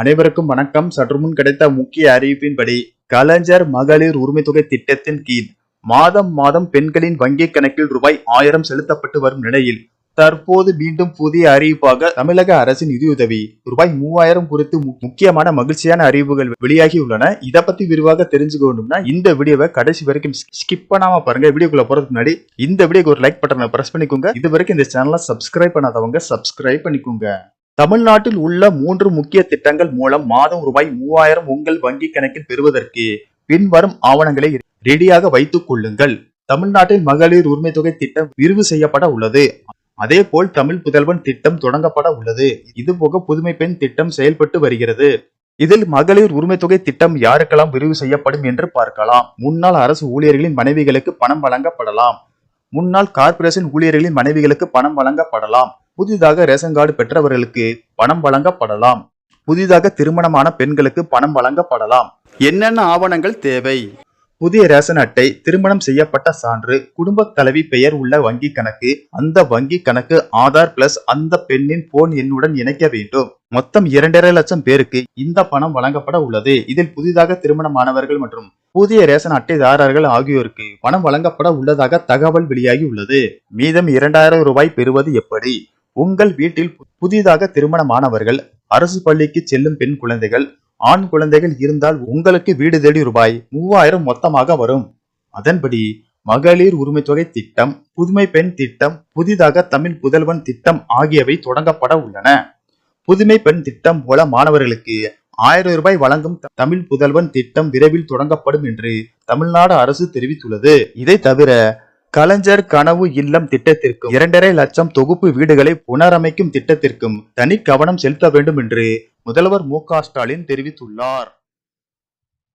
அனைவருக்கும் வணக்கம். சற்று முன் கிடைத்த முக்கிய அறிவிப்பின்படி கலைஞர் மகளிர் உரிமை தொகை திட்டத்தின் கீழ் மாதம் மாதம் பெண்களின் வங்கிக் கணக்கில் ரூபாய் ஆயிரம் செலுத்தப்பட்டு வரும் நிலையில் தற்போது மீண்டும் புதிய அறிவிப்பாக தமிழக அரசின் நிதியுதவி ரூபாய் மூவாயிரம் குறித்து முக்கியமான மகிழ்ச்சியான அறிவிப்புகள் வெளியாகியுள்ளன. இதை பத்தி விரிவாக தெரிஞ்சுக்கணும்னா இந்த வீடியோவை கடைசி வரைக்கும் ஸ்கிப் பண்ணாம பாருங்க. வீடியோக்குள்ள போறதுக்கு முன்னாடி இந்த வீடியோக்கு ஒரு லைக் பட்டனை பிரஸ் பண்ணிக்கோங்க. இது வரைக்கும் இந்த சேனலை சப்ஸ்கிரைப் பண்ணாதவங்க சப்ஸ்கிரைப் பண்ணிக்கோங்க. தமிழ்நாட்டில் உள்ள மூன்று முக்கிய திட்டங்கள் மூலம் மாதம் ரூபாய் மூவாயிரம் உங்கள் வங்கி கணக்கில் பெறுவதற்கு பின்வரும் ஆவணங்களை ரெடியாக வைத்துக் கொள்ளுங்கள். தமிழ்நாட்டில் மகளிர் உரிமை தொகை திட்டம் விரிவு செய்யப்பட உள்ளது. அதே போல் தமிழ் புதல்வன் திட்டம் தொடங்கப்பட உள்ளது. இது போக புதுமை பெண் திட்டம் செயல்பட்டு வருகிறது. இதில் மகளிர் உரிமை தொகை திட்டம் யாருக்கெல்லாம் விரிவு செய்யப்படும் என்று பார்க்கலாம். முன்னாள் அரசு ஊழியர்களின் மனைவிகளுக்கு பணம் வழங்கப்படலாம். முன்னாள் கார்ப்பரேஷன் ஊழியர்களின் மனைவிகளுக்கு பணம் வழங்கப்படலாம். புதிதாக ரேஷன் கார்டு பெற்றவர்களுக்கு பணம் வழங்கப்படலாம். புதிதாக திருமணமான பெண்களுக்கு பணம் வழங்கப்படலாம். என்னென்ன ஆவணங்கள் தேவை? புதிய ரேஷன் அட்டை திருமணம் செய்யப்பட்ட சான்று குடும்ப தலைவி பெயர் உள்ள வங்கி கணக்கு அந்த வங்கி கணக்கு ஆதார் பிளஸ் அந்த பெண்ணின் போன் எண்ணுடன் இணைக்க வேண்டும். மொத்தம் இரண்டரை லட்சம் பேருக்கு இந்த பணம் வழங்கப்பட உள்ளது. இதில் புதிதாக திருமணமானவர்கள் மற்றும் புதிய ரேஷன் அட்டைதாரர்கள் ஆகியோருக்கு பணம் வழங்கப்பட உள்ளதாக தகவல் வெளியாகி உள்ளது. மீதம் இரண்டாயிரம் ரூபாய் பெறுவது எப்படி? உங்கள் வீட்டில் புதிதாக திருமணமானவர்கள் அரசு பள்ளிக்கு செல்லும் பெண் குழந்தைகள் ஆண் குழந்தைகள் இருந்தால் உங்களுக்கு வீடு தேடி ரூபாய் மூவாயிரம் மொத்தமாக வரும். அதன்படி மகளிர் உரிமை தொகை திட்டம் புதுமை பெண் திட்டம் புதிதாக தமிழ் புதல்வன் திட்டம் ஆகியவை தொடங்கப்பட உள்ளன. புதுமை பெண் திட்டம் போல மாணவர்களுக்கு ஆயிரம் ரூபாய் வழங்கும் த- தமிழ் புதல்வன் திட்டம் விரைவில் தொடங்கப்படும் என்று தமிழ்நாடு அரசு தெரிவித்துள்ளது. இதை தவிர கலைஞர் கனவு இல்லம் திட்டத்திற்கும் இரண்டரை லட்சம் தொகுப்பு வீடுகளை புனரமைக்கும் திட்டத்திற்கும் தனி கவனம் செலுத்த வேண்டும் என்று முதல்வர் மு ஸ்டாலின் தெரிவித்துள்ளார்.